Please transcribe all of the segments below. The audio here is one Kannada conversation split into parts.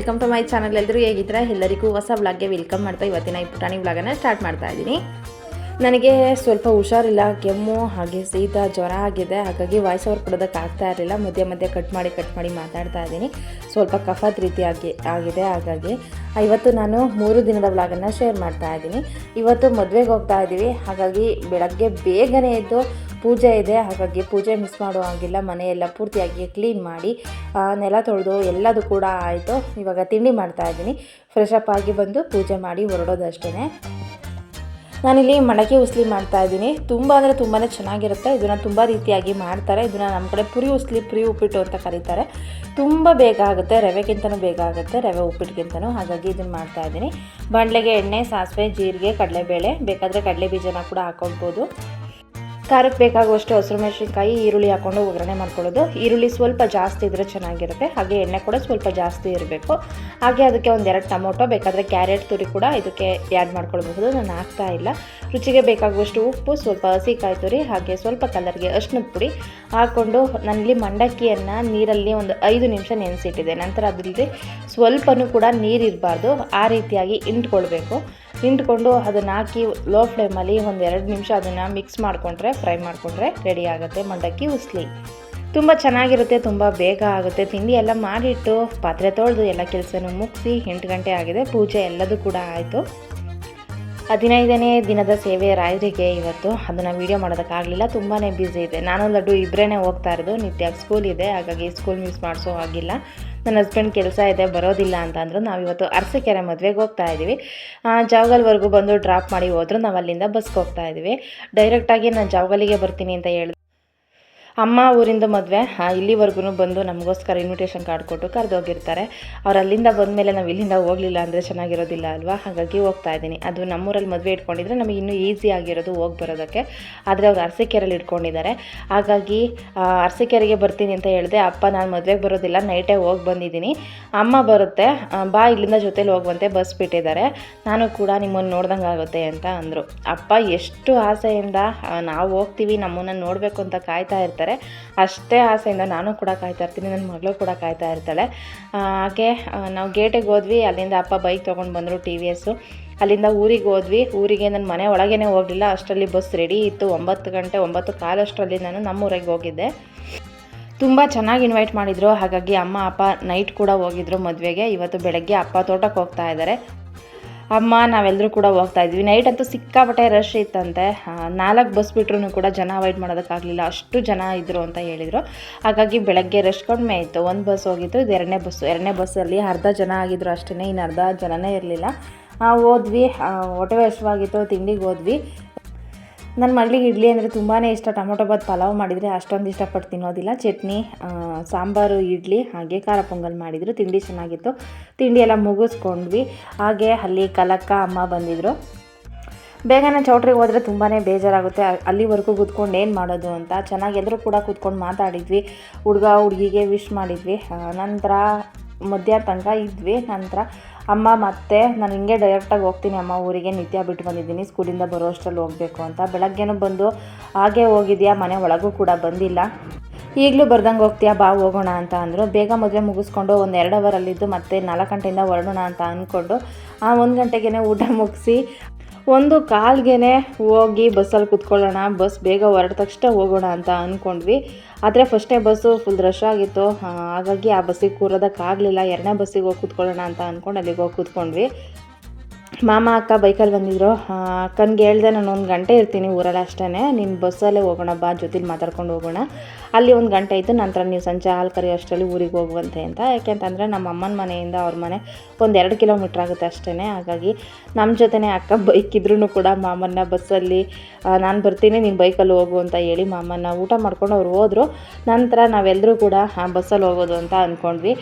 Welcome to my channel. ಎಲ್ಲರೂ ಹೇಗಿದ್ದೀರಾ? ಎಲ್ಲರಿಗೂ ಹೊಸ ವ್ಲಾಗ್ಗೆ ವೆಲ್ಕಮ್ ಮಾಡ್ತಾ ಇವತ್ತಿನ ಈ ಪುಟಾಣಿ ವ್ಲಾಗನ್ನು ಸ್ಟಾರ್ಟ್ ಮಾಡ್ತಾ ಇದ್ದೀನಿ. ನನಗೆ ಸ್ವಲ್ಪ ಹುಷಾರಿಲ್ಲ, ಕೆಮ್ಮು, ಹಾಗೆ ಶೀತ, ಜ್ವರ ಆಗಿದೆ. ಹಾಗಾಗಿ ವಾಯ್ಸ್ ಓವರ್ ಕೊಡೋದಕ್ಕೆ ಆಗ್ತಾ ಇರಲಿಲ್ಲ. ಮಧ್ಯೆ ಮಧ್ಯೆ ಕಟ್ ಮಾಡಿ ಕಟ್ ಮಾಡಿ ಮಾತಾಡ್ತಾ ಇದ್ದೀನಿ. ಸ್ವಲ್ಪ ಕಫದ ರೀತಿಯಾಗಿ ಆಗಿದೆ. ಹಾಗಾಗಿ ಇವತ್ತು ನಾನು ಮೂರು ದಿನದ ವ್ಲಾಗನ್ನು ಶೇರ್ ಮಾಡ್ತಾ ಇದ್ದೀನಿ. ಇವತ್ತು ಮದುವೆಗೆ ಹೋಗ್ತಾ ಇದ್ದೀವಿ. ಹಾಗಾಗಿ ಬೆಳಗ್ಗೆ ಬೇಗನೆ ಎದ್ದು ಪೂಜೆ ಇದೆ, ಹಾಗಾಗಿ ಪೂಜೆ ಮಿಸ್ ಮಾಡೋ ಹಾಗಿಲ್ಲ. ಮನೆಯೆಲ್ಲ ಪೂರ್ತಿಯಾಗಿ ಕ್ಲೀನ್ ಮಾಡಿ ನೆಲ ತೊಳೆದು ಎಲ್ಲದು ಕೂಡ ಆಯಿತು. ಇವಾಗ ತಿಂಡಿ ಮಾಡ್ತಾ ಇದ್ದೀನಿ. ಫ್ರೆಶ್ ಅಪ್ ಆಗಿ ಬಂದು ಪೂಜೆ ಮಾಡಿ ಹೊರಡೋದಷ್ಟೇ ನಾನಿಲ್ಲಿ ಮಡಕೆ ಉಸ್ಲಿ ಮಾಡ್ತಾ ಇದ್ದೀನಿ. ತುಂಬ ಅಂದರೆ ತುಂಬಾ ಚೆನ್ನಾಗಿರುತ್ತೆ. ಇದನ್ನು ತುಂಬ ರೀತಿಯಾಗಿ ಮಾಡ್ತಾರೆ. ಇದನ್ನು ನಮ್ಮ ಕಡೆ ಪುರಿ ಉಸ್ಲಿ, ಪುರಿ ಉಪ್ಪಿಟ್ಟು ಅಂತ ಕರೀತಾರೆ. ತುಂಬ ಬೇಗ ಆಗುತ್ತೆ. ರವೆಗಿಂತನೂ ಬೇಗ ಆಗುತ್ತೆ. ರವೆ ಉಪ್ಪಿಟ್ಟಿಗಿಂತನೂ ಹಾಗಾಗಿ ಇದನ್ನು ಮಾಡ್ತಾ ಇದ್ದೀನಿ. ಬಾಣಲೆಗೆ ಎಣ್ಣೆ, ಸಾಸಿವೆ, ಜೀರಿಗೆ, ಕಡಲೆಬೇಳೆ. ಬೇಕಾದರೆ ಕಡಲೆ ಬೀಜನ ಕೂಡ ಹಾಕೊಳ್ಬೋದು. ಖಾರಕ್ಕೆ ಬೇಕಾಗುವಷ್ಟು ಹಸಿರು ಮೆಣಸಿನ್ಕಾಯಿ, ಈರುಳ್ಳಿ ಹಾಕೊಂಡು ಒಗ್ಗರಣೆ ಮಾಡ್ಕೊಳ್ಳೋದು. ಈರುಳ್ಳಿ ಸ್ವಲ್ಪ ಜಾಸ್ತಿ ಇದ್ದರೆ ಚೆನ್ನಾಗಿರುತ್ತೆ. ಹಾಗೆ ಎಣ್ಣೆ ಕೂಡ ಸ್ವಲ್ಪ ಜಾಸ್ತಿ ಇರಬೇಕು. ಹಾಗೆ ಅದಕ್ಕೆ ಒಂದೆರಡು ಟೊಮೊಟೊ, ಬೇಕಾದರೆ ಕ್ಯಾರೆಟ್, ತುರಿ ಕೂಡ ಇದಕ್ಕೆ ಆ್ಯಡ್ ಮಾಡ್ಕೊಳ್ಬಹುದು. ನಾನು ಹಾಕ್ತಾ ಇಲ್ಲ. ರುಚಿಗೆ ಬೇಕಾಗುವಷ್ಟು ಉಪ್ಪು, ಸ್ವಲ್ಪ ಹಸಿಕಾಯಿ ತುರಿ, ಹಾಗೆ ಸ್ವಲ್ಪ ಕಲರ್ಗೆ ಅರ್ಶಿನದ ಪುಡಿ ಹಾಕ್ಕೊಂಡು ನನ್ನಲ್ಲಿ ಮಂಡಕ್ಕಿಯನ್ನು ನೀರಲ್ಲಿ ಒಂದು ಐದು ನಿಮಿಷ ನೆನೆಸಿಟ್ಟಿದೆ. ನಂತರ ಅದರಲ್ಲಿ ಸ್ವಲ್ಪನೂ ಕೂಡ ನೀರಿರಬಾರ್ದು ಆ ರೀತಿಯಾಗಿ ಇಂಟ್ಕೊಳ್ಬೇಕು ಹಿಂಡ್ಕೊಂಡು ಅದನ್ನು ಹಾಕಿ ಲೋ ಫ್ಲೇಮಲ್ಲಿ ಒಂದು ಎರಡು ನಿಮಿಷ ಅದನ್ನು ಮಿಕ್ಸ್ ಮಾಡಿಕೊಂಡ್ರೆ ಫ್ರೈ ಮಾಡಿಕೊಂಡ್ರೆ ರೆಡಿ ಆಗುತ್ತೆ ಮಂಡಕ್ಕಿ, ಉಸ್ಲಿ. ತುಂಬ ಚೆನ್ನಾಗಿರುತ್ತೆ, ತುಂಬ ಬೇಗ ಆಗುತ್ತೆ. ತಿಂಡಿ ಎಲ್ಲ ಮಾಡಿಟ್ಟು ಪಾತ್ರೆ ತೊಳೆದು ಎಲ್ಲ ಕೆಲಸನೂ ಮುಗಿಸಿ ಎಂಟು ಗಂಟೆ ಆಗಿದೆ, ಪೂಜೆ ಎಲ್ಲದೂ ಕೂಡ ಆಯಿತು. ಹದಿನೈದನೇ ದಿನದ ಸೇವೆ ರಾಯರಿಗೆ ಇವತ್ತು. ಅದನ್ನು ವೀಡಿಯೋ ಮಾಡೋದಕ್ಕಾಗಲಿಲ್ಲ ತುಂಬಾ ಬ್ಯುಸಿ ಇದೆ. ನಾನು ಲಡ್ಡು ಇಬ್ಬರೇ ಹೋಗ್ತಾ ಇರೋದು. ನಿತ್ಯ ಸ್ಕೂಲ್ ಇದೆ, ಹಾಗಾಗಿ ಸ್ಕೂಲ್ ಮಿಸ್ ಮಾಡಿಸೋ ಆಗಿಲ್ಲ ನನ್ನ ಹಸ್ಬೆಂಡ್ ಕೆಲಸ ಇದೆ, ಬರೋದಿಲ್ಲ ಅಂತ ಅಂದರು ನಾವಿವತ್ತು ಅರಸೀಕೆರೆ ಮದುವೆಗೆ ಹೋಗ್ತಾ ಇದ್ದೀವಿ ಜಾವಗಲ್ವರೆಗೂ ಬಂದು ಡ್ರಾಪ್ ಮಾಡಿ ಹೋದ್ರು ನಾವು ಅಲ್ಲಿಂದ ಬಸ್ಗೆ ಹೋಗ್ತಾ ಇದ್ದೀವಿ ಡೈರೆಕ್ಟಾಗಿ ನಾನು ಜಾವಗಲಿಗೆ ಬರ್ತೀನಿ ಅಂತ ಹೇಳಿದೆ. ಅಮ್ಮ ಊರಿಂದ ಮದುವೆ ಇಲ್ಲಿವರೆಗೂ ಬಂದು ನಮಗೋಸ್ಕರ ಇನ್ವಿಟೇಷನ್ ಕಾರ್ಡ್ ಕೊಟ್ಟು ಕರೆದೋಗಿರ್ತಾರೆ. ಅವ್ರು ಅಲ್ಲಿಂದ ಬಂದಮೇಲೆ ನಾವು ಇಲ್ಲಿಂದ ಹೋಗಲಿಲ್ಲ ಅಂದರೆ ಚೆನ್ನಾಗಿರೋದಿಲ್ಲ ಅಲ್ವಾ? ಹಾಗಾಗಿ ಹೋಗ್ತಾ ಇದ್ದೀನಿ. ಅದು ನಮ್ಮೂರಲ್ಲಿ ಮದುವೆ ಇಟ್ಕೊಂಡಿದ್ರೆ ನಮಗೆ ಇನ್ನೂ ಈಸಿ ಆಗಿರೋದು ಹೋಗಿ ಬರೋದಕ್ಕೆ. ಆದರೆ ಅವ್ರು ಅರಸೀಕೆರೆಯಲ್ಲಿ ಇಟ್ಕೊಂಡಿದ್ದಾರೆ. ಹಾಗಾಗಿ ಅರಸೀಕೆರೆಗೆ ಬರ್ತೀನಿ ಅಂತ ಹೇಳಿದೆ, ಅಪ್ಪ, ನಾನು ಮದುವೆಗೆ ಬರೋದಿಲ್ಲ ನೈಟೇ ಹೋಗಿ ಬಂದಿದ್ದೀನಿ. ಅಮ್ಮ ಬರುತ್ತೆ ಬಾ, ಇಲ್ಲಿಂದ ಜೊತೇಲಿ ಹೋಗುವಂತೆ ಬಸ್ ಬಿಟ್ಟಿದ್ದಾರೆ. ನಾನು ಕೂಡ ನಿಮ್ಮನ್ನು ನೋಡ್ದಂಗೆ ಆಗುತ್ತೆ ಅಂತ ಅಂದರು. ಅಪ್ಪ, ಎಷ್ಟು ಆಸೆಯಿಂದ ನಾವು ಹೋಗ್ತೀವಿ, ನಮ್ಮನ್ನು ನೋಡಬೇಕು ಅಂತ ಕಾಯ್ತಾ ಇರ್ತಾರೆ. ಅಷ್ಟೇ ಆಸೆಯಿಂದ ನಾನು ಕೂಡ ಕಾಯ್ತಾ ಇರ್ತೀನಿ ನನ್ನ ಮಗಳು ಕೂಡ ಕಾಯ್ತಾ ಇರ್ತಾಳೆ. ಹಾಗೆ ನಾವು ಗೇಟಿಗೆ ಹೋದ್ವಿ, ಅಲ್ಲಿಂದ ಅಪ್ಪ ಬೈಕ್ ತೊಗೊಂಡು ಬಂದರು ಟಿ ವಿ ಎಸ್ಸು ಅಲ್ಲಿಂದ ಊರಿಗೆ ಹೋದ್ವಿ. ಊರಿಗೆ ನನ್ನ ಮನೆ ಒಳಗೇ ಹೋಗಲಿಲ್ಲ. ಅಷ್ಟರಲ್ಲಿ ಬಸ್ ರೆಡಿ ಇತ್ತು. ಒಂಬತ್ತು ಗಂಟೆ, ಒಂಬತ್ತು ಕಾಲಷ್ಟರಲ್ಲಿ ನಾನು ನಮ್ಮೂರಿಗೆ ಹೋಗಿದ್ದೆ. ತುಂಬ ಚೆನ್ನಾಗಿ ಇನ್ವೈಟ್ ಮಾಡಿದರು. ಹಾಗಾಗಿ ಅಮ್ಮ, ಅಪ್ಪ ನೈಟ್ ಕೂಡ ಹೋಗಿದ್ರು ಮದುವೆಗೆ. ಇವತ್ತು ಬೆಳಗ್ಗೆ ಅಪ್ಪ ತೋಟಕ್ಕೆ ಹೋಗ್ತಾ ಇದ್ದಾರೆ ಅಮ್ಮ ನಾವೆಲ್ಲರೂ ಕೂಡ ಹೋಗ್ತಾ ಇದ್ವಿ. ನೈಟ್ ಅಂತೂ ಸಿಕ್ಕಾಪಟ್ಟೆ ರಶ್ ಇತ್ತಂತೆ. ನಾಲ್ಕು ಬಸ್ ಬಿಟ್ರೂ ಕೂಡ ಜನ ಅವಾಯ್ಡ್ ಮಾಡೋದಕ್ಕಾಗಲಿಲ್ಲ. ಅಷ್ಟು ಜನ ಇದ್ದರು ಅಂತ ಹೇಳಿದರು. ಹಾಗಾಗಿ ಬೆಳಗ್ಗೆ ರಶ್ ಕಡಿಮೆ ಇತ್ತು. ಒಂದು ಬಸ್ ಹೋಗಿತ್ತು, ಇದು ಎರಡನೇ ಬಸ್ಸು ಎರಡನೇ ಬಸ್ಸಲ್ಲಿ ಅರ್ಧ ಜನ ಆಗಿದ್ರು ಅಷ್ಟೇ ಇನ್ನು ಅರ್ಧ ಜನನೇ ಇರಲಿಲ್ಲ. ಹೋದ್ವಿ. ಹೊಟ್ಟೆ ಹಶ್ವಾಗಿತ್ತು ತಿಂಡಿಗೆ ಹೋದ್ವಿ. ನನ್ನ ಮಗಳಿಗೆ ಇಡ್ಲಿ ಅಂದರೆ ತುಂಬಾ ಇಷ್ಟ. ಟೊಮೊಟೊ ಬಾತ್ ಪಲಾವ್ ಮಾಡಿದರೆ ಅಷ್ಟೊಂದು ಇಷ್ಟಪಟ್ಟು ತಿನ್ನೋದಿಲ್ಲ. ಚಟ್ನಿ ಸಾಂಬಾರು, ಇಡ್ಲಿ ಹಾಗೆ ಖಾರ ಪೊಂಗಲ್ ಮಾಡಿದರು. ತಿಂಡಿ ಚೆನ್ನಾಗಿತ್ತು. ತಿಂಡಿ ಎಲ್ಲ ಮುಗಿಸ್ಕೊಂಡ್ವಿ. ಹಾಗೆ ಅಲ್ಲಿ ಕಲಕ್ಕ ಅಮ್ಮ ಬಂದಿದ್ದರು ಬೇಗನೆ ಚೌಟ್ರಿಗೆ ಹೋದರೆ ತುಂಬಾ ಬೇಜಾರಾಗುತ್ತೆ. ಅಲ್ಲಿವರೆಗೂ ಕೂತ್ಕೊಂಡು ಏನು ಮಾಡೋದು ಅಂತ. ಚೆನ್ನಾಗಿ ಎಲ್ಲರೂ ಕೂಡ ಕೂತ್ಕೊಂಡು ಮಾತಾಡಿದ್ವಿ. ಹುಡುಗ ಹುಡುಗಿಗೆ ವಿಶ್ ಮಾಡಿದ್ವಿ. ನಂತರ ಮಧ್ಯಾಹ್ನ ತನಕ ಇದ್ವಿ. ನಂತರ ಅಮ್ಮ ಮತ್ತೆ ನಾನು ಹಿಂಗೆ ಡೈರೆಕ್ಟಾಗಿ ಹೋಗ್ತೀನಿ ಅಮ್ಮ ಊರಿಗೆ. ನಿತ್ಯ ಬಿಟ್ಟು ಬಂದಿದ್ದೀನಿ, ಸ್ಕೂಲಿಂದ ಬರೋ ಅಷ್ಟರಲ್ಲಿ ಹೋಗಬೇಕು ಅಂತ. ಬೆಳಗ್ಗೆನೂ ಬಂದು ಹಾಗೆ ಹೋಗಿದ್ಯಾ? ಮನೆ ಒಳಗೂ ಕೂಡ ಬಂದಿಲ್ಲ. ಈಗಲೂ ಬರ್ದಂಗೆ ಹೋಗ್ತೀಯಾ? ಬಾ, ಹೋಗೋಣ ಅಂತ ಅಂದರು. ಬೇಗ ಮದುವೆ ಮುಗಿಸ್ಕೊಂಡು ಒಂದು ಎರಡು ಅವರಲ್ಲಿದ್ದು ಮತ್ತೆ ನಾಲ್ಕು ಗಂಟೆಯಿಂದ ಹೊರಡೋಣ ಅಂತ ಅಂದ್ಕೊಂಡು ಆ ಒಂದು ಗಂಟೆಗೆ ಊಟ ಮುಗಿಸಿ ಒಂದು ಕಾಲ್ಗೆ ಹೋಗಿ ಬಸ್ಸಲ್ಲಿ ಕುತ್ಕೊಳ್ಳೋಣ. ಬಸ್ ಬೇಗ ಹೊರಡ ತಕ್ಷಣ ಹೋಗೋಣ ಅಂತ ಅಂದ್ಕೊಂಡ್ವಿ ಆದರೆ ಫಸ್ಟ್ನೇ ಬಸ್ಸು ಫುಲ್ ರಶ್ ಆಗಿತ್ತು. ಹಾಗಾಗಿ ಆ ಬಸ್ಸಿಗೆ ಕೂರೋದಕ್ಕಾಗಲಿಲ್ಲ. ಎರಡನೇ ಬಸ್ಸಿಗೆ ಹೋಗಿ ಕೂತ್ಕೊಳ್ಳೋಣ ಅಂತ ಅಂದ್ಕೊಂಡು ಅಲ್ಲಿಗೆ ಹೋಗಿ ಕೂತ್ಕೊಂಡ್ವಿ. ಮಾಮ ಅಕ್ಕ ಬೈಕಲ್ಲಿ ಬಂದಿದ್ರು. ಅಕ್ಕನಿಗೆ ಹೇಳ್ದೆ ನಾನು ಒಂದು ಗಂಟೆ ಇರ್ತೀನಿ ಊರಲ್ಲಿ ಅಷ್ಟೇ ನೀನು ಬಸ್ಸಲ್ಲೇ ಹೋಗೋಣ, ಬಾ ಜೊತೆಲಿ ಮಾತಾಡ್ಕೊಂಡು ಹೋಗೋಣ. ಅಲ್ಲಿ ಒಂದು ಗಂಟೆ ಇತ್ತು ನಂತರ ನೀವು ಸಂಜೆ ಹಾಲು ಕರಿ ಅಷ್ಟರಲ್ಲಿ ಊರಿಗೆ ಹೋಗುವಂತೆ ಅಂತ. ಯಾಕೆಂತಂದರೆ ನಮ್ಮ ಅಮ್ಮನ ಮನೆಯಿಂದ ಅವ್ರ ಮನೆ ಒಂದು ಎರಡು ಕಿಲೋಮೀಟ್ರ್ ಆಗುತ್ತೆ ಅಷ್ಟೇ ಹಾಗಾಗಿ ನಮ್ಮ ಜೊತೆನೇ ಅಕ್ಕ ಬೈಕ್ ಇದ್ರೂ ಕೂಡ ಮಾಮನ್ನ ಬಸ್ಸಲ್ಲಿ ನಾನು ಬರ್ತೀನಿ, ನೀನು ಬೈಕಲ್ಲಿ ಹೋಗು ಅಂತ ಹೇಳಿ ಮಾಮನ್ನ ಊಟ ಮಾಡ್ಕೊಂಡು ಅವ್ರು ಹೋದರು. ನಂತರ ನಾವೆಲ್ಲರೂ ಕೂಡ ಬಸ್ಸಲ್ಲಿ ಹೋಗೋದು ಅಂತ ಅಂದ್ಕೊಂಡ್ವಿ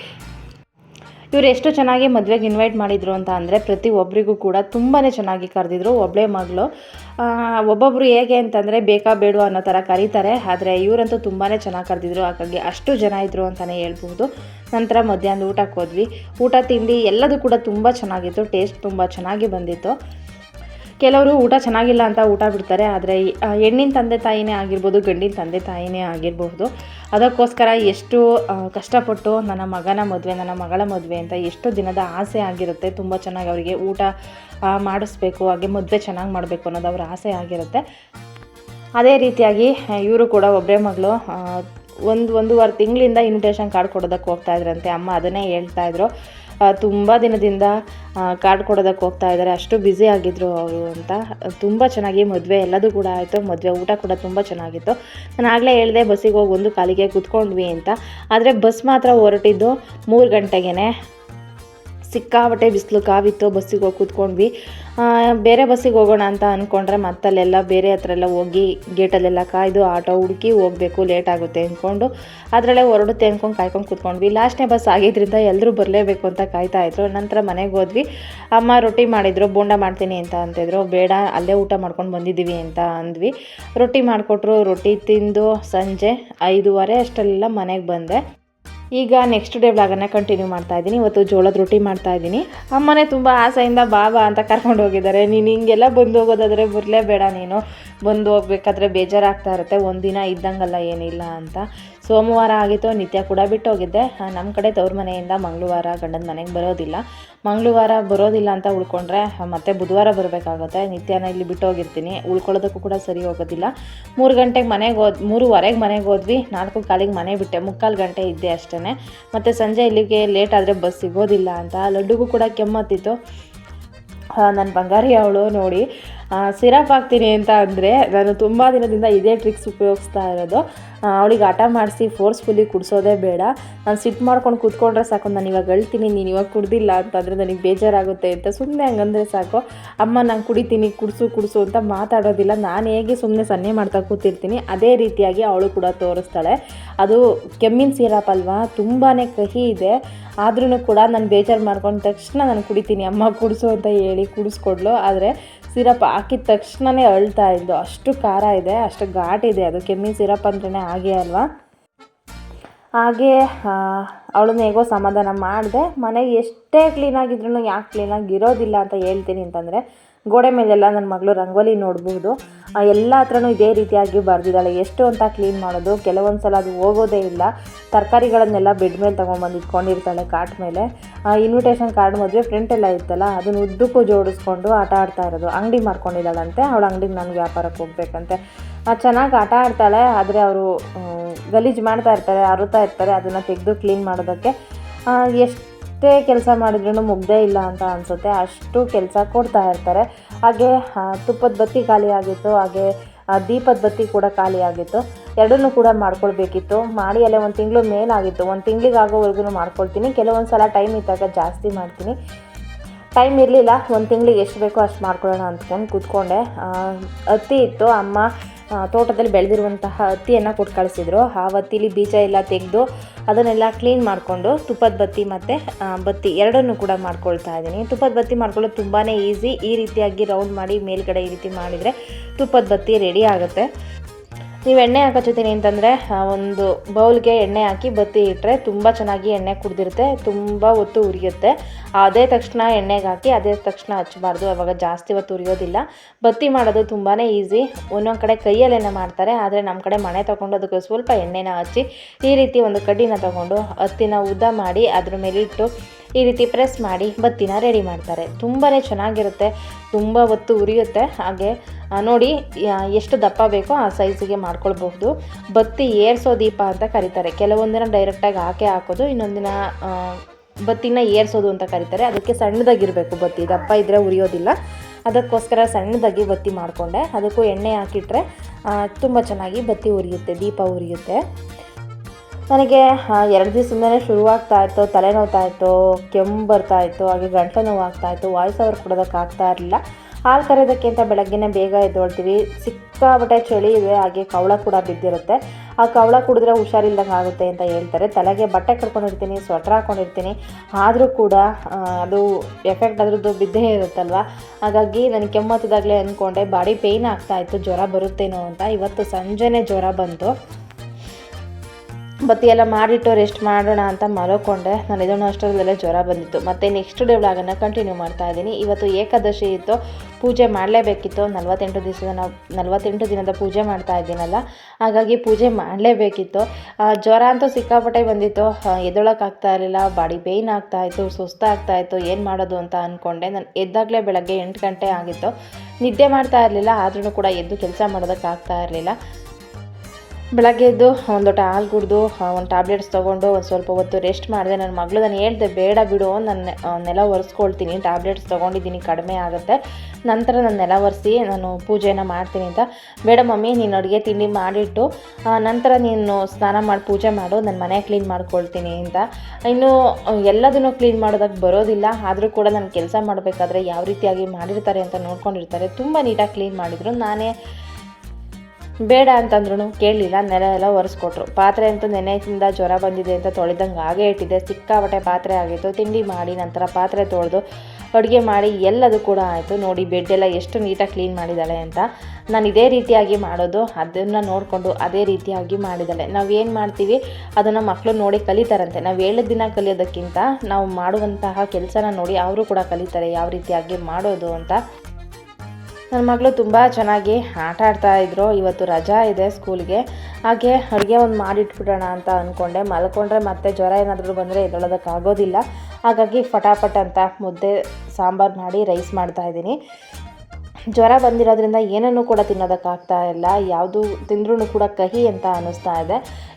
ಇವ್ರು ಎಷ್ಟು ಚೆನ್ನಾಗಿ ಮದುವೆಗೆ ಇನ್ವೈಟ್ ಮಾಡಿದ್ರು ಅಂತ ಅಂದರೆ ಪ್ರತಿ ಒಬ್ಬರಿಗೂ ಕೂಡ ತುಂಬಾ ಚೆನ್ನಾಗಿ ಕರೆದಿದ್ರು. ಒಬ್ಬಳೇ ಮಗಳು. ಒಬ್ಬೊಬ್ಬರು ಹೇಗೆ ಅಂತಂದರೆ ಬೇಕಾ ಬೇಡ ಅನ್ನೋ ಥರ ಕರೀತಾರೆ. ಆದರೆ ಇವರಂತೂ ತುಂಬಾ ಚೆನ್ನಾಗಿ ಕರೆದಿದ್ರು. ಹಾಗಾಗಿ ಅಷ್ಟು ಜನ ಇದ್ದರು ಅಂತಲೇ ಹೇಳ್ಬೋದು ನಂತರ ಮಧ್ಯಾಹ್ನ ಊಟಕ್ಕೆ ಹೋದ್ವಿ. ಊಟ, ತಿಂಡಿ ಎಲ್ಲದೂ ಕೂಡ ತುಂಬ ಚೆನ್ನಾಗಿತ್ತು. ಟೇಸ್ಟ್ ತುಂಬ ಚೆನ್ನಾಗಿ ಬಂದಿತ್ತು. ಕೆಲವರು ಊಟ ಚೆನ್ನಾಗಿಲ್ಲ ಅಂತ ಊಟ ಬಿಡ್ತಾರೆ, ಆದರೆ ಹೆಣ್ಣಿನ ತಂದೆ ತಾಯಿನೇ ಆಗಿರ್ಬೋದು, ಗಂಡಿನ ತಂದೆ ತಾಯಿನೇ ಆಗಿರಬಹುದು, ಅದಕ್ಕೋಸ್ಕರ ಎಷ್ಟು ಕಷ್ಟಪಟ್ಟು ನನ್ನ ಮಗನ ಮದುವೆ, ನನ್ನ ಮಗಳ ಮದುವೆ ಅಂತ ಎಷ್ಟು ದಿನದ ಆಸೆ ಆಗಿರುತ್ತೆ, ತುಂಬ ಚೆನ್ನಾಗಿ ಅವರಿಗೆ ಊಟ ಮಾಡಿಸ್ಬೇಕು, ಹಾಗೆ ಮದುವೆ ಚೆನ್ನಾಗಿ ಮಾಡಬೇಕು ಅನ್ನೋದು ಅವ್ರ ಆಸೆ ಆಗಿರುತ್ತೆ. ಅದೇ ರೀತಿಯಾಗಿ ಇವರು ಕೂಡ ಒಬ್ಬರೇ ಮಗಳು ಒಂದು, ಒಂದೂವರೆ ತಿಂಗಳಿಂದ ಇನ್ವಿಟೇಷನ್ ಕಾರ್ಡ್ ಕೊಡೋದಕ್ಕೆ ಹೋಗ್ತಾ ಇದ್ರಂತೆ, ಅಮ್ಮ ಅದನ್ನೇ ಹೇಳ್ತಾ ಇದ್ರು. ತುಂಬ ದಿನದಿಂದ ಕಾರ್ಡ್ ಕೊಡೋದಕ್ಕೆ ಹೋಗ್ತಾ ಇದ್ದಾರೆ. ಅಷ್ಟು ಬ್ಯುಸಿ ಆಗಿದ್ರು ಅವರು ಅಂತ. ತುಂಬ ಚೆನ್ನಾಗಿ ಮದುವೆ ಎಲ್ಲದೂ ಕೂಡ ಆಯಿತು. ಮದುವೆ ಊಟ ಕೂಡ ತುಂಬ ಚೆನ್ನಾಗಿತ್ತು. ನಾನು ಆಗಲೇ ಹೇಳಿದೆ, ಬಸ್ಸಿಗೆ ಹೋಗಿ ಒಂದು ಕಾಲಿಗೆ ಕುತ್ಕೊಂಡ್ವಿ ಅಂತ. ಆದರೆ ಬಸ್ ಮಾತ್ರ ಹೊರಟಿದ್ದು ಮೂರು ಗಂಟೆಗೇ ಸಿಕ್ಕಾಬಟ್ಟೆ ಬಿಸಿಲು ಕಾವಿತ್ತು, ಬಸ್ಸಿಗೆ ಹೋಗಿ ಕೂತ್ಕೊಂಡ್ವಿ. ಬೇರೆ ಬಸ್ಸಿಗೆ ಹೋಗೋಣ ಅಂತ ಅಂದ್ಕೊಂಡ್ರೆ ಮತ್ತಲ್ಲೆಲ್ಲ ಬೇರೆ ಹತ್ರ ಎಲ್ಲ ಹೋಗಿ ಗೇಟಲ್ಲೆಲ್ಲ ಕಾಯ್ದು ಆಟೋ ಹುಡುಕಿ ಹೋಗಬೇಕು, ಲೇಟ್ ಆಗುತ್ತೆ ಅಂದ್ಕೊಂಡು ಅದರಲ್ಲೇ ಹೊರಡುತ್ತೆ ಅಂದ್ಕೊಂಡು ಕಾಯ್ಕೊಂಡು ಕೂತ್ಕೊಂಡ್ವಿ. ಲಾಸ್ಟ್ನೇ ಬಸ್ ಆಗಿದ್ದರಿಂದ ಎಲ್ಲರೂ ಬರಲೇಬೇಕು ಅಂತ ಕಾಯ್ತಾ ಇದ್ರು. ನಂತರ ಮನೆಗೆ ಹೋದ್ವಿ. ಅಮ್ಮ ರೊಟ್ಟಿ ಮಾಡಿದ್ರು, ಬೋಂಡ ಮಾಡ್ತೀನಿ ಅಂತ ಅಂತಿದ್ರು. ಬೇಡ, ಅಲ್ಲೇ ಊಟ ಮಾಡ್ಕೊಂಡು ಬಂದಿದ್ದೀವಿ ಅಂತ ಅಂದ್ವಿ. ರೊಟ್ಟಿ ಮಾಡಿಕೊಟ್ರು, ರೊಟ್ಟಿ ತಿಂದು ಸಂಜೆ ಐದೂವರೆ ಅಷ್ಟೆಲ್ಲ ಮನೆಗೆ ಬಂದೆ. ಈಗ ನೆಕ್ಸ್ಟ್ ಡೇ ಬ್ಲಾಗನ್ನು ಕಂಟಿನ್ಯೂ ಮಾಡ್ತಾ ಇದ್ದೀನಿ. ಇವತ್ತು ಜೋಳದ ರೊಟ್ಟಿ ಮಾಡ್ತಾ ಇದ್ದೀನಿ. ಅಮ್ಮನೇ ತುಂಬ ಆಸೆಯಿಂದ ಬಾಬಾ ಅಂತ ಕರ್ಕೊಂಡು ಹೋಗಿದ್ದಾರೆ. ನೀನು ಹಿಂಗೆಲ್ಲ ಬಂದು ಹೋಗೋದಾದರೆ ಬರಲೇಬೇಡ ನೀನು. ಬಂದು ಹೋಗ್ಬೇಕಾದ್ರೆ ಬೇಜಾರಾಗ್ತಾ ಇರುತ್ತೆ. ಒಂದಿನ ಇದ್ದಂಗಲ್ಲ ಏನಿಲ್ಲ ಅಂತ. ಸೋಮವಾರ ಆಗಿತ್ತು, ನಿತ್ಯ ಕೂಡ ಬಿಟ್ಟು ಹೋಗಿದ್ದೆ ನಮ್ಮ ಕಡೆ ತವ್ರ ಮನೆಯಿಂದ ಮಂಗಳವಾರ ಗಂಡನ ಮನೆಗೆ ಬರೋದಿಲ್ಲ. ಮಂಗಳವಾರ ಬರೋದಿಲ್ಲ ಅಂತ ಉಳ್ಕೊಂಡ್ರೆ ಮತ್ತೆ ಬುಧವಾರ ಬರಬೇಕಾಗುತ್ತೆ. ನಿತ್ಯನ ಇಲ್ಲಿ ಬಿಟ್ಟು ಹೋಗಿರ್ತೀನಿ ಉಳ್ಕೊಳ್ಳೋದಕ್ಕೂ ಕೂಡ ಸರಿ ಹೋಗೋದಿಲ್ಲ. ಮೂರು ಗಂಟೆಗೆ ಮನೆಗೆ ಹೋದ್, ಮೂರುವರೆಗೆ ಮನೆಗೆ ಹೋದ್ವಿ. ನಾಲ್ಕು ಕಾಲಿಗೆ ಮನೆ ಬಿಟ್ಟೆ. ಮುಕ್ಕಾಲು ಗಂಟೆ ಇದ್ದೆ ಅಷ್ಟೇ ಮತ್ತು ಸಂಜೆ ಇಲ್ಲಿಗೆ ಲೇಟ್ ಆದರೆ ಬಸ್ ಸಿಗೋದಿಲ್ಲ ಅಂತ. ಲಡ್ಡುಗೂ ಕೂಡ ಕೆಮ್ಮತ್ತಿತ್ತು. ನನ್ನ ಬಂಗಾರಿ ಅವಳು ನೋಡಿ ಸಿರಪ್ ಹಾಕ್ತೀನಿ ಅಂತ ಅಂದರೆ, ನಾನು ತುಂಬ ದಿನದಿಂದ ಇದೇ ಟ್ರಿಕ್ಸ್ ಉಪಯೋಗಿಸ್ತಾ ಇರೋದು. ಅವಳಿಗೆ ಆಟ ಮಾಡಿಸಿ ಫೋರ್ಸ್ಫುಲ್ಲಿ ಕುಡಿಸೋದೇ ಬೇಡ. ನಾನು ಸಿಟ್ಟು ಮಾಡ್ಕೊಂಡು ಕೂತ್ಕೊಂಡ್ರೆ ಸಾಕು, ನಾನು ಇವಾಗ ಅಳ್ತೀನಿ ನೀನು ಇವಾಗ ಕುಡ್ದಿಲ್ಲ ಅಂತಂದರೆ ನನಗೆ ಬೇಜಾರಾಗುತ್ತೆ ಅಂತ. ಸುಮ್ಮನೆ ಹಂಗಂದ್ರೆ ಸಾಕು. ಅಮ್ಮ, ನಾನು ಕುಡಿತೀನಿ, ಕುಡಿಸು ಕುಡಿಸು ಅಂತ ಮಾತಾಡೋದಿಲ್ಲ. ನಾನು ಹೇಗೆ ಸುಮ್ಮನೆ ಸನ್ನೆ ಮಾಡ್ತಾ ಕೂತಿರ್ತೀನಿ, ಅದೇ ರೀತಿಯಾಗಿ ಅವಳು ಕೂಡ ತೋರಿಸ್ತಾಳೆ. ಅದು ಕೆಮ್ಮಿನ ಸಿರಪ್ ಅಲ್ವಾ? ತುಂಬಾ ಕಹಿ ಇದೆ. ಆದ್ರೂ ಕೂಡ ನಾನು ಬೇಜಾರು ಮಾಡ್ಕೊಂಡ ತಕ್ಷಣ ನಾನು ಕುಡಿತೀನಿ, ಅಮ್ಮ ಕುಡಿಸು ಅಂತ ಹೇಳಿ ಕುಡಿಸ್ಕೊಡ್ಲು. ಆದರೆ ಸಿರಪ್ ಹಾಕಿದ ತಕ್ಷಣವೇ ಅಳ್ತಾ ಇದ್ದು ಅಷ್ಟು ಖಾರ ಇದೆ, ಅಷ್ಟು ಘಾಟ್ ಇದೆ. ಅದು ಕೆಮ್ಮಿ ಸಿರಪ್ ಅಂದ್ರೇ ಹಾಗೆ ಅಲ್ವಾ? ಹಾಗೆ ಅವಳನ್ನ ಹೇಗೋ ಸಮಾಧಾನ ಮಾಡಿದೆ. ಮನೆಗೆ ಎಷ್ಟೇ ಕ್ಲೀನಾಗಿದ್ರು ಯಾಕೆ ಕ್ಲೀನಾಗಿ ಇರೋದಿಲ್ಲ ಅಂತ ಹೇಳ್ತೀನಿ ಅಂತಂದರೆ, ಗೋಡೆ ಮೇಲೆಲ್ಲ ನನ್ನ ಮಗಳು ರಂಗೋಲಿ ನೋಡ್ಬೋದು. ಎಲ್ಲ ಹತ್ರನೂ ಇದೇ ರೀತಿಯಾಗಿ ಬರೆದಿದ್ದಾಳೆ. ಎಷ್ಟು ಅಂತ ಕ್ಲೀನ್ ಮಾಡೋದು? ಕೆಲವೊಂದು ಸಲ ಅದು ಹೋಗೋದೇ ಇಲ್ಲ. ತರಕಾರಿಗಳನ್ನೆಲ್ಲ ಬೆಡ್ ಮೇಲೆ ತೊಗೊಂಬಂದು ಇಟ್ಕೊಂಡಿರ್ತಾಳೆ ಕಾಟ್ ಮೇಲೆ. ಇನ್ವಿಟೇಷನ್ ಕಾರ್ಡ್ ಮದುವೆ ಫ್ರೆಂಟ್ ಎಲ್ಲ ಇತ್ತಲ್ಲ ಅದನ್ನು ಉದ್ದಕ್ಕೂ ಜೋಡಿಸ್ಕೊಂಡು ಆಟ ಆಡ್ತಾ ಇರೋದು. ಅಂಗಡಿ ಮಾಡ್ಕೊಂಡಿದ್ದಾಳಂತೆ. ಅವಳ ಅಂಗಡಿಗೆ ನಾನು ವ್ಯಾಪಾರಕ್ಕೆ ಹೋಗ್ಬೇಕಂತೆ. ಚೆನ್ನಾಗಿ ಆಟ ಆಡ್ತಾಳೆ ಆದರೆ ಅವರು ಗಲೀಜು ಮಾಡ್ತಾ ಇರ್ತಾರೆ ಅರುತ್ತಾ ಇರ್ತಾರೆ ಅದನ್ನು ತೆಗೆದು ಕ್ಲೀನ್ ಮಾಡೋದಕ್ಕೆ. ಆ, ಎಷ್ಟೇ ಕೆಲಸ ಮಾಡಿದ್ರೂ ಮುಗ್ದೇ ಇಲ್ಲ ಅಂತ ಅನಿಸುತ್ತೆ. ಅಷ್ಟು ಕೆಲಸ ಕೊಡ್ತಾ ಇರ್ತಾರೆ. ಹಾಗೆ ತುಪ್ಪದ ಬತ್ತಿ ಖಾಲಿ ಆಗಿತ್ತು. ಹಾಗೆ ದೀಪದ ಬತ್ತಿ ಕೂಡ ಖಾಲಿ ಆಗಿತ್ತು. ಎರಡನ್ನೂ ಕೂಡ ಮಾಡ್ಕೊಳ್ಬೇಕಿತ್ತು. ಮಾಡಿ ಅಲ್ಲೇ ಒಂದು ತಿಂಗಳು ಮೇಲಾಗಿತ್ತು. ಒಂದು ತಿಂಗಳಿಗೆ ಆಗೋವರೆಗೂ ಮಾಡ್ಕೊಳ್ತೀನಿ. ಕೆಲವೊಂದು ಸಲ ಟೈಮ್ ಇದ್ದಾಗ ಜಾಸ್ತಿ ಮಾಡ್ತೀನಿ. ಟೈಮ್ ಇರಲಿಲ್ಲ. ಒಂದು ತಿಂಗಳಿಗೆ ಎಷ್ಟು ಬೇಕೋ ಅಷ್ಟು ಮಾಡ್ಕೊಳ್ಳೋಣ ಅಂದ್ಕೊಂಡು ಕೂತ್ಕೊಂಡೆ. ಅತ್ತಿ ಇತ್ತು. ಅಮ್ಮ ತೋಟದಲ್ಲಿ ಬೆಳೆದಿರುವಂತಹ ಹತ್ತಿಯನ್ನು ಕೊಟ್ಟು ಕಳಿಸಿದ್ರು. ಆ ಹತ್ತಿಲಿ ಬೀಜ ಎಲ್ಲ ತೆಗೆದು ಅದನ್ನೆಲ್ಲ ಕ್ಲೀನ್ ಮಾಡಿಕೊಂಡು ತುಪ್ಪದ ಬತ್ತಿ ಮತ್ತು ಬತ್ತಿ ಎರಡನ್ನೂ ಕೂಡ ಮಾಡ್ಕೊಳ್ತಾ ಇದ್ದೀನಿ. ತುಪ್ಪದ ಬತ್ತಿ ಮಾಡ್ಕೊಳ್ಳೋದು ತುಂಬಾ ಈಸಿ ಈ ರೀತಿಯಾಗಿ ರೌಂಡ್ ಮಾಡಿ ಮೇಲ್ಗಡೆ ಈ ರೀತಿ ಮಾಡಿದರೆ ತುಪ್ಪದ ಬತ್ತಿ ರೆಡಿ ಆಗುತ್ತೆ. ನೀವು ಎಣ್ಣೆ ಹಾಕೋತೀನಿ ಅಂತಂದರೆ ಒಂದು ಬೌಲ್ಗೆ ಎಣ್ಣೆ ಹಾಕಿ ಬತ್ತಿ ಇಟ್ಟರೆ ತುಂಬ ಚೆನ್ನಾಗಿ ಎಣ್ಣೆ ಕುಡ್ದಿರುತ್ತೆ, ತುಂಬ ಹೊತ್ತು ಉರಿಯುತ್ತೆ. ಅದೇ ತಕ್ಷಣ ಎಣ್ಣೆಗೆ ಹಾಕಿ ಅದೇ ತಕ್ಷಣ ಹಚ್ಚಬಾರ್ದು, ಅವಾಗ ಜಾಸ್ತಿ ಹೊತ್ತು ಉರಿಯೋದಿಲ್ಲ. ಬತ್ತಿ ಮಾಡೋದು ತುಂಬಾ ಈಸಿ. ಒಂದೊಂದು ಕಡೆ ಕೈಯಲ್ಲೇನೆ ಮಾಡ್ತಾರೆ, ಆದರೆ ನಮ್ಮ ಕಡೆ ಮನೆ ತೊಗೊಂಡು ಅದಕ್ಕೆ ಸ್ವಲ್ಪ ಎಣ್ಣೆನ ಹಚ್ಚಿ ಈ ರೀತಿ ಒಂದು ಕಡ್ಡಿನ ತೊಗೊಂಡು ಹತ್ತಿನ ಉದ್ದ ಮಾಡಿ ಅದ್ರ ಮೇಲಿಟ್ಟು ಈ ರೀತಿ ಪ್ರೆಸ್ ಮಾಡಿ ಬತ್ತಿನ ರೆಡಿ ಮಾಡ್ತಾರೆ. ತುಂಬಾ ಚೆನ್ನಾಗಿರುತ್ತೆ, ತುಂಬ ಹೊತ್ತು ಉರಿಯುತ್ತೆ. ಹಾಗೆ ನೋಡಿ ಎಷ್ಟು ದಪ್ಪ ಬೇಕೋ ಆ ಸೈಜಿಗೆ ಮಾಡ್ಕೊಳ್ಬಹುದು. ಬತ್ತಿ ಏರ್ಸೋ ದೀಪ ಅಂತ ಕರೀತಾರೆ. ಕೆಲವೊಂದಿನ ಡೈರೆಕ್ಟಾಗಿ ಹಾಕೆ ಹಾಕೋದು, ಇನ್ನೊಂದಿನ ಬತ್ತಿನ ಏರ್ಸೋದು ಅಂತ ಕರೀತಾರೆ. ಅದಕ್ಕೆ ಸಣ್ಣದಾಗಿರಬೇಕು ಬತ್ತಿ, ದಪ್ಪ ಇದ್ದರೆ ಉರಿಯೋದಿಲ್ಲ. ಅದಕ್ಕೋಸ್ಕರ ಸಣ್ಣದಾಗಿ ಬತ್ತಿ ಮಾಡಿಕೊಂಡೆ. ಅದಕ್ಕೂ ಎಣ್ಣೆ ಹಾಕಿಟ್ರೆ ತುಂಬ ಚೆನ್ನಾಗಿ ಬತ್ತಿ ಉರಿಯುತ್ತೆ, ದೀಪ ಉರಿಯುತ್ತೆ. ನನಗೆ ಎರಡು ದಿವಸದಿಂದಲೇ ಶುರುವಾಗ್ತಾ ಇತ್ತು ತಲೆನೋವ್ತಾ ಇತ್ತು ಕೆಮ್ಮು ಬರ್ತಾ ಇತ್ತು ಹಾಗೆ ಗಂಟಲು ನೋವು ಆಗ್ತಾ ಇತ್ತು ವಾಯ್ಸ್ ಅವ್ರು ಕೊಡೋದಕ್ಕೆ ಆಗ್ತಾ ಇರಲಿಲ್ಲ. ಹಾಲು ಕರೆಯೋದಕ್ಕಿಂತ ಬೆಳಗ್ಗೆನೇ ಬೇಗ ಎದ್ದೊಳ್ತೀವಿ. ಸಿಕ್ಕಾಬಟ್ಟೆ ಚಳಿ ಇದೆ, ಹಾಗೆ ಕವಳ ಕೂಡ ಬಿದ್ದಿರುತ್ತೆ. ಆ ಕವಳ ಕುಡಿದ್ರೆ ಹುಷಾರಿಲ್ದಂಗೆ ಆಗುತ್ತೆ ಅಂತ ಹೇಳ್ತಾರೆ. ತಲೆಗೆ ಬಟ್ಟೆ ಕಟ್ಕೊಂಡಿರ್ತೀನಿ ಸ್ವೆಟ್ರ್ ಹಾಕ್ಕೊಂಡಿರ್ತೀನಿ ಆದರೂ ಕೂಡ ಅದು ಎಫೆಕ್ಟ್ ಅದ್ರದ್ದು ಬಿದ್ದೇ ಇರುತ್ತಲ್ವ? ಹಾಗಾಗಿ ನನಗೆ ಕೆಮ್ಮತ್ತಿದಾಗಲೇ ಅಂದ್ಕೊಂಡೆ. ಬಾಡಿ ಪೇಯ್ನ್ ಆಗ್ತಾ ಇತ್ತು. ಜ್ವರ ಬರುತ್ತೇನೋ ಅಂತ. ಇವತ್ತು ಸಂಜೆನೇ ಜ್ವರ ಬಂತು. ಬತ್ತಿ ಎಲ್ಲ ಮಾಡಿಟ್ಟು ರೆಸ್ಟ್ ಮಾಡೋಣ ಅಂತ ಮಲ್ಕೊಂಡೆ. ನಾನು ಇದನ್ನು ಅಷ್ಟರಲ್ಲೇ ಜ್ವರ ಬಂದಿತ್ತು. ಮತ್ತು ನೆಕ್ಸ್ಟ್ ಡೇ ವ್ಲಾಗನ್ನು ಕಂಟಿನ್ಯೂ ಮಾಡ್ತಾ ಇದ್ದೀನಿ. ಇವತ್ತು ಏಕಾದಶಿ ಇತ್ತು. ಪೂಜೆ ಮಾಡಲೇಬೇಕಿತ್ತು. ನಲವತ್ತೆಂಟು ದಿವಸದ ನಾವು, ನಲ್ವತ್ತೆಂಟು ದಿನದ ಪೂಜೆ ಮಾಡ್ತಾ ಇದ್ದೀನಲ್ಲ. ಹಾಗಾಗಿ ಪೂಜೆ ಮಾಡಲೇಬೇಕಿತ್ತು. ಜ್ವರ ಅಂತೂ ಸಿಕ್ಕಾಪಟ್ಟೆ ಬಂದಿತ್ತು. ಎದ್ದೊಳಕ್ಕಾಗ್ತಾ ಇರಲಿಲ್ಲ. ಬಾಡಿ ಪೇಯ್ನ್ ಆಗ್ತಾ ಇತ್ತು. ಸುಸ್ತಾಗ್ತಾ ಇತ್ತು. ಏನು ಮಾಡೋದು ಅಂತ ಅಂದ್ಕೊಂಡೆ ನಾನು ಎದ್ದಾಗಲೇ ಬೆಳಗ್ಗೆ ಎಂಟು ಗಂಟೆ ಆಗಿತ್ತು. ನಿದ್ದೆ ಮಾಡ್ತಾ ಇರಲಿಲ್ಲ. ಆದ್ರೂ ಕೂಡ ಎದ್ದು ಕೆಲಸ ಮಾಡೋದಕ್ಕಾಗ್ತಾ ಇರಲಿಲ್ಲ. ಬೆಳಗ್ಗೆ ಎದ್ದು, ಒಂದು ಲೋಟ ಹಾಲು ಕುಡಿದು ಒಂದು ಟ್ಯಾಬ್ಲೆಟ್ಸ್ ತೊಗೊಂಡು ಒಂದು ಸ್ವಲ್ಪ ಹೊತ್ತು ರೆಸ್ಟ್ ಮಾಡಿದೆ. ನನ್ನ ಮಗಳು ನಾನು ಹೇಳ್ದೆ, ಬೇಡ ಬಿಡು ನನ್ನ ನೆಲ ಒರೆಸ್ಕೊಳ್ತೀನಿ ಟ್ಯಾಬ್ಲೆಟ್ಸ್ ತೊಗೊಂಡಿದ್ದೀನಿ, ಕಡಿಮೆ ಆಗುತ್ತೆ. ನಂತರ ನಾನು ನೆಲ ಒರೆಸಿ ನಾನು ಪೂಜೆನ ಮಾಡ್ತೀನಿ ಅಂತ. ಬೇಡ ಮಮ್ಮಿ, ನೀನು ಅಡುಗೆ ತಿಂಡಿ ಮಾಡಿಟ್ಟು ನಂತರ ನೀನು ಸ್ನಾನ ಮಾಡಿ, ಪೂಜೆ ಮಾಡು ನನ್ನ ಮನೆ ಕ್ಲೀನ್ ಮಾಡ್ಕೊಳ್ತೀನಿ ಅಂತ. ಇನ್ನು ಎಲ್ಲದನ್ನು ಕ್ಲೀನ್ ಮಾಡೋದಕ್ಕೆ ಬರೋದಿಲ್ಲ. ಆದರೂ ಕೂಡ ನಾನು ಕೆಲಸ ಮಾಡಬೇಕಾದ್ರೆ ಯಾವ ರೀತಿಯಾಗಿ ಮಾಡಿರ್ತಾರೆ ಅಂತ ನೋಡ್ಕೊಂಡಿರ್ತಾರೆ. ತುಂಬ ನೀಟಾಗಿ ಕ್ಲೀನ್ ಮಾಡಿದರು. ನಾನೇ ಬೇಡ ಅಂತಂದ್ರೂ ಕೇಳಲಿಲ್ಲ ನೆಲ ಎಲ್ಲ ಒರೆಸ್ಕೊಟ್ರು. ಪಾತ್ರೆ ಅಂತೂ ನೆನೆಯಿಂದ ಜ್ವರ ಬಂದಿದೆ ಅಂತ ತೊಳೆದಂಗೆ ಹಾಗೆ ಇಟ್ಟಿದ್ದೆ. ಸಿಕ್ಕಾಪಟ್ಟೆ ಪಾತ್ರೆ ಆಗಿತ್ತು. ತಿಂಡಿ ಮಾಡಿ, ನಂತರ ಪಾತ್ರೆ ತೊಳೆದು ಅಡುಗೆ ಮಾಡಿ, ಎಲ್ಲದು ಕೂಡ ಆಯಿತು. ನೋಡಿ ಬೆಡ್ ಎಲ್ಲ ಎಷ್ಟು ನೀಟಾಗಿ ಕ್ಲೀನ್ ಮಾಡಿದ್ದಾಳೆ ಅಂತ. ನಾನು ಇದೇ ರೀತಿಯಾಗಿ ಮಾಡೋದು, ಅದನ್ನು ನೋಡಿಕೊಂಡು ಅದೇ ರೀತಿಯಾಗಿ ಮಾಡಿದ್ದಾಳೆ. ನಾವು ಏನು ಮಾಡ್ತೀವಿ, ಅದನ್ನು ಮಕ್ಕಳು ನೋಡಿ ಕಲಿತಾರಂತೆ. ನಾವು ಏಳು ದಿನ ಕಲಿಯೋದಕ್ಕಿಂತ ನಾವು ಮಾಡುವಂತಹ ಕೆಲಸನ ನೋಡಿ ಅವರು ಕೂಡ ಕಲಿತಾರೆ, ಯಾವ ರೀತಿಯಾಗಿ ಮಾಡೋದು ಅಂತ. ನನ್ನ ಮಗಳು ತುಂಬ ಚೆನ್ನಾಗಿ ಆಟ ಆಡ್ತಾ ಇದ್ರು. ಇವತ್ತು ರಜಾ ಇದೆ ಸ್ಕೂಲ್ಗೆ. ಹಾಗೆ ಅಡುಗೆ ಒಂದು ಮಾಡಿಟ್ಬಿಡೋಣ ಅಂತ ಅಂದ್ಕೊಂಡೆ ಮಲ್ಕೊಂಡ್ರೆ ಮತ್ತೆ ಜ್ವರ ಏನಾದರೂ ಬಂದರೆ ಎದ್ದೊಳೋದಕ್ಕಾಗೋದಿಲ್ಲ ಹಾಗಾಗಿ ಫಟಾಫಟ್ ಅಂತ ಮುದ್ದೆ, ಸಾಂಬಾರು ಮಾಡಿ ರೈಸ್ ಮಾಡ್ತಾಯಿದ್ದೀನಿ ಜ್ವರ ಬಂದಿರೋದ್ರಿಂದ ಏನನ್ನೂ ಕೂಡ ತಿನ್ನೋದಕ್ಕಾಗ್ತಾ ಇಲ್ಲ. ಯಾವುದು ತಿಂದ್ರೂ ಕೂಡ ಕಹಿ ಅಂತ ಅನ್ನಿಸ್ತಾ ಇದೆ.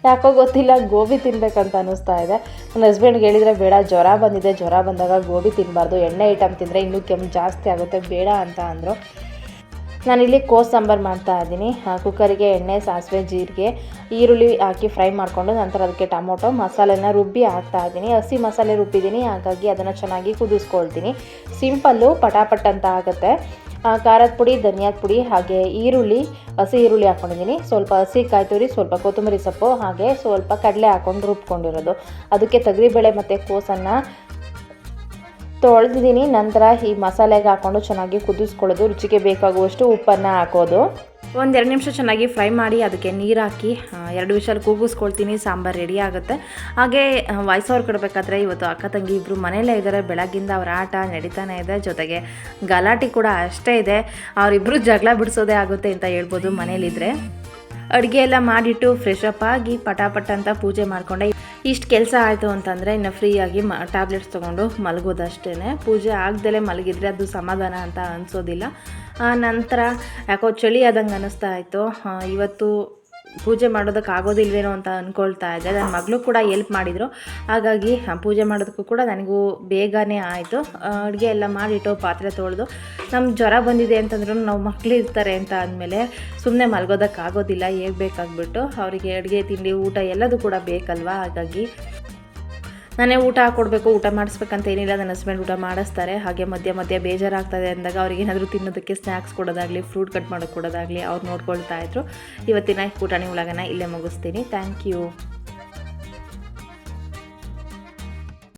ಯಾಕೋ ಗೊತ್ತಿಲ್ಲ, ಗೋಬಿ ತಿನ್ನಬೇಕಂತ ಅನ್ನಿಸ್ತಾ ಇದೆ. ನನ್ನ ಹಸ್ಬೆಂಡ್ಗೆ ಹೇಳಿದರೆ, ಬೇಡ, ಜ್ವರ ಬಂದಿದೆ. ಜ್ವರ ಬಂದಾಗ ಗೋಬಿ ತಿನ್ನಬಾರ್ದು ಎಣ್ಣೆ ಐಟಮ್ ತಿಂದರೆ ಇನ್ನೂ ಕೆಮ್ಮು ಜಾಸ್ತಿ ಆಗುತ್ತೆ. ಬೇಡ ಅಂತ ಅಂದರು. ನಾನಿಲ್ಲಿ ಕೋಸ್ ಸಾಂಬಾರು ಮಾಡ್ತಾ ಇದ್ದೀನಿ. ಕುಕ್ಕರಿಗೆ ಎಣ್ಣೆ, ಸಾಸಿವೆ, ಜೀರಿಗೆ, ಈರುಳ್ಳಿ ಹಾಕಿ ಫ್ರೈ ಮಾಡಿಕೊಂಡು ನಂತರ ಅದಕ್ಕೆ ಟೊಮೊಟೊ, ಮಸಾಲೆನ ರುಬ್ಬಿ ಹಾಕ್ತಾ ಇದ್ದೀನಿ. ಹಸಿ ಮಸಾಲೆ ರುಬ್ಬಿದ್ದೀನಿ, ಹಾಗಾಗಿ ಅದನ್ನು ಚೆನ್ನಾಗಿ ಕುದಿಸ್ಕೊಳ್ತೀನಿ. ಸಿಂಪಲ್ಲು, ಪಟಾಪಟ್ ಅಂತ ಆಗುತ್ತೆ. ಖಾರದ ಪುಡಿ, ಧನಿಯಾದ ಪುಡಿ, ಹಾಗೆ ಈರುಳ್ಳಿ, ಹಸಿ ಈರುಳ್ಳಿ ಹಾಕ್ಕೊಂಡಿದ್ದೀನಿ ಸ್ವಲ್ಪ ಹಸಿ ಕಾಯಿ ತುರಿ ಸ್ವಲ್ಪ ಕೊತ್ತಂಬರಿ ಸೊಪ್ಪು, ಹಾಗೆ ಸ್ವಲ್ಪ ಕಡಲೆ ಹಾಕ್ಕೊಂಡು ರುಬ್ಕೊಂಡಿರೋದು. ಅದಕ್ಕೆ ತಗರಿಬೇಳೆ ಮತ್ತು ಕೋಸನ್ನು ತೊಳೆದಿದ್ದೀನಿ, ನಂತರ ಈ ಮಸಾಲೆಗೆ ಹಾಕ್ಕೊಂಡು ಚೆನ್ನಾಗಿ ಕುದಿಸ್ಕೊಳ್ಳೋದು. ರುಚಿಗೆ ಬೇಕಾಗುವಷ್ಟು ಉಪ್ಪನ್ನು ಹಾಕೋದು. ಒಂದೆರಡು ನಿಮಿಷ ಚೆನ್ನಾಗಿ ಫ್ರೈ ಮಾಡಿ ಅದಕ್ಕೆ ನೀರು ಹಾಕಿ ಎರಡು ವಿಷಲ್ ಕೂಗಿಸ್ಕೊಳ್ತೀನಿ, ಸಾಂಬಾರು ರೆಡಿ ಆಗುತ್ತೆ. ಹಾಗೆ ವಯಸ್ಸವ್ರು ಕೊಡಬೇಕಾದ್ರೆ ಇವತ್ತು ಅಕ್ಕ ತಂಗಿ ಇಬ್ಬರು ಮನೆಯಲ್ಲೇ ಇದ್ದಾರೆ ಬೆಳಗ್ಗಿಂದ ಅವ್ರ ಆಟ ನಡೀತಾನೆ ಇದೆ. ಜೊತೆಗೆ ಗಲಾಟೆ ಕೂಡ ಅಷ್ಟೇ ಇದೆ. ಅವರಿಬ್ಬರು ಜಗಳ ಬಿಡಿಸೋದೇ ಆಗುತ್ತೆ ಅಂತ ಹೇಳ್ಬೋದು ಮನೇಲಿದ್ದರೆ ಅಡುಗೆ ಎಲ್ಲ ಮಾಡಿಟ್ಟು ಫ್ರೆಶ್ ಅಪ್ ಆಗಿ ಪಟಾಪಟ ಅಂತ ಪೂಜೆ ಮಾಡಿಕೊಂಡೆ. ಇಷ್ಟು ಕೆಲಸ ಆಯಿತು ಅಂತಂದರೆ ಇನ್ನು ಫ್ರೀಯಾಗಿ ಮ ಟ್ಯಾಬ್ಲೆಟ್ಸ್ ತೊಗೊಂಡು ಮಲಗೋದಷ್ಟೇ ಪೂಜೆ ಆಗ್ದಲೇ ಮಲಗಿದ್ರೆ ಅದು ಸಮಾಧಾನ ಅಂತ ಅನಿಸೋದಿಲ್ಲ. ನಂತರ ಯಾಕೋ ಚಳಿ ಆದಂಗೆ ಅನ್ನಿಸ್ತಾ ಇತ್ತು. ಇವತ್ತು ಪೂಜೆ ಮಾಡೋದಕ್ಕೆ ಆಗೋದಿಲ್ವೇನೋ ಅಂತ ಅಂದ್ಕೊಳ್ತಾ ಇದ್ದೆ. ನನ್ನ ಮಗಳು ಕೂಡ ಎಲ್ಪ್ ಮಾಡಿದರು. ಹಾಗಾಗಿ ಪೂಜೆ ಮಾಡೋದಕ್ಕೂ ಕೂಡ ನನಗೂ ಬೇಗನೆ ಆಯಿತು. ಅಡುಗೆ ಎಲ್ಲ ಮಾಡಿಟ್ಟು ಪಾತ್ರೆ ತೊಳೆದು ನಮ್ಮ ಜ್ವರ ಬಂದಿದೆ ಅಂತಂದ್ರೂ ನಾವು ಮಕ್ಳು ಇರ್ತಾರೆ ಅಂತ ಅಂದಮೇಲೆ ಸುಮ್ಮನೆ ಮಲ್ಗೋದಕ್ಕಾಗೋದಿಲ್ಲ ಹೇಗೆ ಬೇಕಾಗ್ಬಿಟ್ಟು ಅವರಿಗೆ ಅಡುಗೆ, ತಿಂಡಿ, ಊಟ ಎಲ್ಲದೂ ಕೂಡ ಬೇಕಲ್ವಾ? ಹಾಗಾಗಿ ನಾನೇ ಊಟ ಹಾಕ್ಕೊಡ್ಬೇಕು ಊಟ ಮಾಡಿಸ್ಬೇಕಂತ ಏನಿಲ್ಲ ನನ್ನ ಹಸ್ಬೆಂಡ್ ಊಟ ಮಾಡಿಸ್ತಾರೆ. ಹಾಗೆ ಮಧ್ಯ ಮಧ್ಯ ಬೇಜಾರಾಗ್ತದೆ ಅಂದಾಗ ಅವ್ರಿಗೆ ಏನಾದರೂ ತಿನ್ನೋದಕ್ಕೆ ಸ್ನ್ಯಾಕ್ಸ್ ಕೊಡೋದಾಗಲಿ ಫ್ರೂಟ್ ಕಟ್ ಮಾಡೋಕ್ಕೆ ಕೊಡೋದಾಗಲಿ ಅವ್ರು ನೋಡ್ಕೊಳ್ತಾ ಇದ್ರು. ಇವತ್ತಿನ ಪುಟಾಣಿ ಉಳಗನ ಇಲ್ಲೇ ಮುಗಿಸ್ತೀನಿ. Thank you